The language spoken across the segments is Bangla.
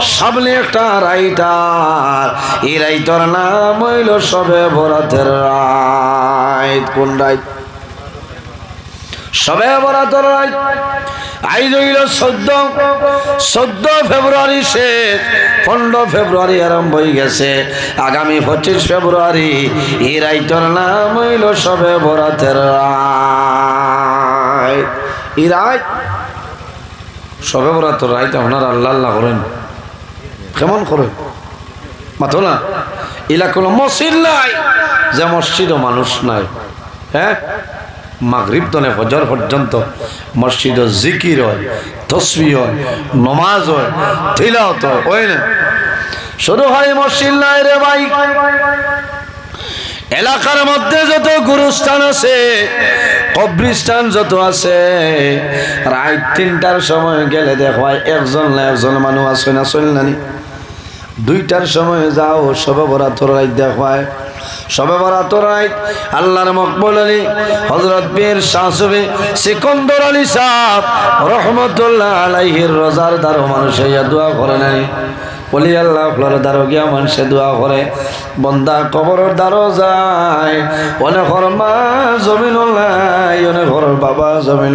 সামনে একটা রাইটার এই রাইটার নাম হইল সবে বরাতের রাইত। কোন রাইত? সবে বরাতের রাইত। আইজ হইল চোদ্দ। চোদ্দ ফেব্রুয়ারি শেষ। পনেরো ফেব্রুয়ারি আরম্ভ হয়ে গেছে। আগামী পঁচিশ ফেব্রুয়ারি এই রাইটার নাম হইল সবে বরাতের এই রাইত? সবে বরাত রাইত আপনার আল্লাহ আল্লাহ করেন। কেমন করেন মাথো না। এলা কোনো মসজিদ নাই যে মসজিদও মানুষ নাই। হ্যাঁ? মাগরিব তনে ফজর পর্যন্ত মসজিদ জিকির হয় তসবি হয়, নমাজ হয় তিলাওত হয় ওই না? শুধু হয় মসজিদ নাই রে ভাই। এলাকার মধ্যে যত গুরুস্থান আছে কবরিস্তান যত আছে, রাত তিনটার সময় গেলে দেখবাই একজন না একজন মানুষ আছে না চল নানি দুইটার সময় যাও, সবে বরাতর রাত দেখবাই সবে বরাতর রাত আল্লাহর মকবুল আলী হজরত বীর শাহসবি সিকন্দর আলী সাহ রহমতুল্লাহ আলাইহির রোজার দ্বারা মানুষ ইয়া দোয়া করে নাই। বলি, আল্লাহ আপনার দ্বারো গিয়া মানুষে দোয়া করে। বন্দা কবরের দ্বারো যায় অনেক মা জমিন অনেক বাবা জমিন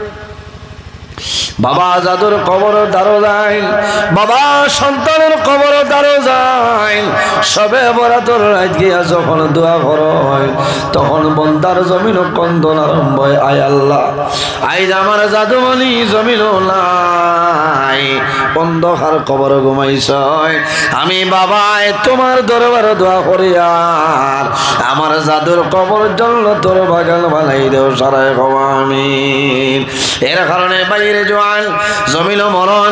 বাবা জাদুর কবর দ্বারো যায় বাবা সন্তানের কবর দ্বারো যাইল সবে বরাতর রাত গিয়া যখন দোয়া হয়, তখন বন্দার জমিন কন্দন আরম্ভ হয়। আয় আল্লাহ আইজ আমার জাদুমণি জমিন নাই, অন্ধকার কবর ঘুমাইছ আমি বাবাই, তোমার দরবার দোয়া করি আর, আমার জাদুর কবর জন্য তোর বাগান বানাই দেও সারায় আমি এর কারণে বাইরে জোয়ান জমিল মরণ।